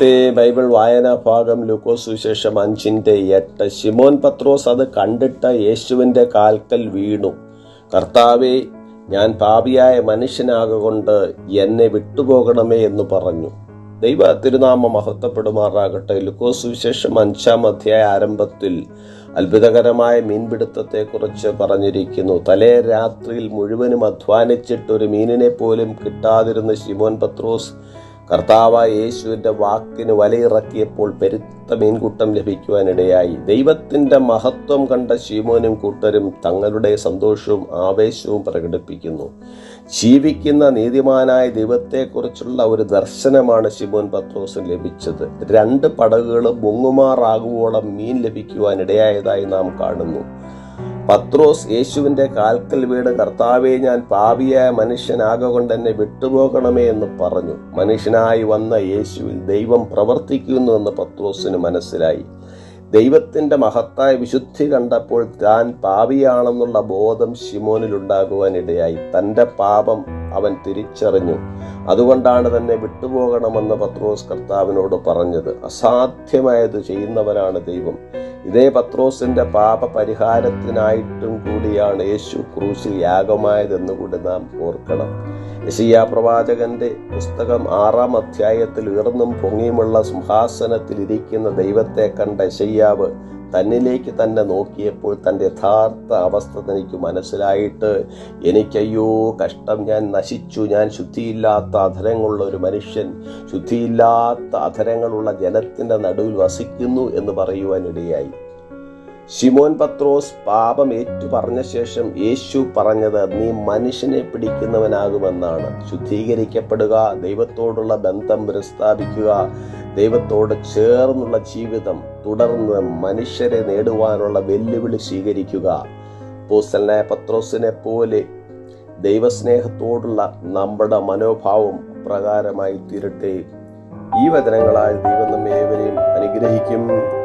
ഇന്നത്തെ ബൈബിൾ വായനാ ഭാഗം ലൂക്കോസ് സുവിശേഷം അഞ്ചിന്റെ എട്ട്. ശിമോൻ പത്രോസ് അത് കണ്ടിട്ട് യേശുവിന്റെ കാൽക്കൽ വീണു. കർത്താവെ ഞാൻ പാപിയായ മനുഷ്യനാകൊണ്ട് എന്നെ വിട്ടുപോകണമേ എന്ന് പറഞ്ഞു. ദൈവ തിരുനാമ മഹത്വപ്പെടുമാറാകട്ടെ. ലൂക്കോസ് സുവിശേഷം അഞ്ചാം അധ്യായ ആരംഭത്തിൽ അത്ഭുതകരമായ മീൻപിടുത്തത്തെക്കുറിച്ച് പറഞ്ഞിരിക്കുന്നു. തലേ രാത്രിയിൽ മുഴുവനും അധ്വാനിച്ചിട്ട് ഒരു മീനിനെ പോലും കിട്ടാതിരുന്ന ശിമോൻ പത്രോസ് കർത്താവ് യേശുവിന്റെ വാക്കിന് വലയിറക്കിയപ്പോൾ പെരുത്ത മീൻകൂട്ടം ലഭിക്കുവാനിടയായി. ദൈവത്തിന്റെ മഹത്വം കണ്ട ശീമോനും കൂട്ടരും തങ്ങളുടെ സന്തോഷവും ആവേശവും പ്രകടിപ്പിക്കുന്നു. ജീവിക്കുന്ന നീതിമാനായ ദൈവത്തെക്കുറിച്ചുള്ള ഒരു ദർശനമാണ് ശിമോൻ പത്രോസിന് ലഭിച്ചത്. രണ്ട് പടകുകൾ മുങ്ങുമാറാകുവോളം മീൻ ലഭിക്കുവാനിടയായതായി നാം കാണുന്നു. പത്രോസ് യേശുവിന്റെ കാൽക്കൽ വീട് കർത്താവെ ഞാൻ പാപിയായ മനുഷ്യനാകൊണ്ട് എന്നെ വിട്ടുപോകണമേ എന്ന് പറഞ്ഞു. മനുഷ്യനായി വന്ന യേശുവിൽ ദൈവം പ്രവർത്തിക്കുന്നു എന്ന് പത്രോസിന് മനസ്സിലായി. ദൈവത്തിന്റെ മഹത്തായ വിശുദ്ധി കണ്ടപ്പോൾ താൻ പാവിയാണെന്നുള്ള ബോധം ഷിമോനിലുണ്ടാകുവാനിടയായി തന്റെ പാപം അവൻ തിരിച്ചറിഞ്ഞു. അതുകൊണ്ടാണ് തന്നെ വിട്ടുപോകണമെന്ന് പത്രോസ് കർത്താവിനോട് പറഞ്ഞത്. അസാധ്യമായത് ചെയ്യുന്നവരാണ് ദൈവം. ഇതേ പത്രോസിന്റെ പാപ പരിഹാരത്തിനായിട്ടും കൂടിയാണ് യേശു ക്രൂശിൽ യാഗമായതെന്ന് കൂടി നാം ഓർക്കണം. യശയ്യ പ്രവാചകന്റെ പുസ്തകം ആറാം അധ്യായത്തിൽ ഉയർന്നും പൊങ്ങിയുമുള്ള സിംഹാസനത്തിൽ ഇരിക്കുന്ന ദൈവത്തെ കണ്ട യശയ്യാവ് തന്നിലേക്ക് തന്നെ നോക്കിയപ്പോൾ തന്റെ യഥാർത്ഥ അവസ്ഥ തനിക്ക് മനസ്സിലായിട്ട് എനിക്കയ്യോ കഷ്ടം ഞാൻ നശിച്ചു ഞാൻ ശുദ്ധിയില്ലാത്ത അധരങ്ങളുള്ള ഒരു മനുഷ്യൻ ശുദ്ധിയില്ലാത്ത അധരങ്ങളുള്ള ജനത്തിന്റെ നടുവിൽ വസിക്കുന്നു എന്ന് പറയുവാനിടയായി. ശിമോൻ പത്രോസ് പാപം ഏറ്റു പറഞ്ഞ ശേഷം യേശു പറഞ്ഞത് നീ മനുഷ്യനെ പിടിക്കുന്നവനാകുമെന്നാണ്. ശുദ്ധീകരിക്കപ്പെടുക ദൈവത്തോടുള്ള ബന്ധം പുനഃസ്ഥാപിക്കുക ദൈവത്തോട് ചേർന്നുള്ള ജീവിതം തുടർന്ന് മനുഷ്യരെ നേടുവാനുള്ള വെല്ലുവിളി സ്വീകരിക്കുക. പോസ്റ്റലായ പത്രോസിനെ പോലെ ദൈവസ്നേഹത്തോടുള്ള നമ്മുടെ മനോഭാവം പ്രകാരമായി തീരട്ടെ. ഈ വചനങ്ങളാൽ ദൈവം നമ്മെ ഏവരെയും അനുഗ്രഹിക്കും.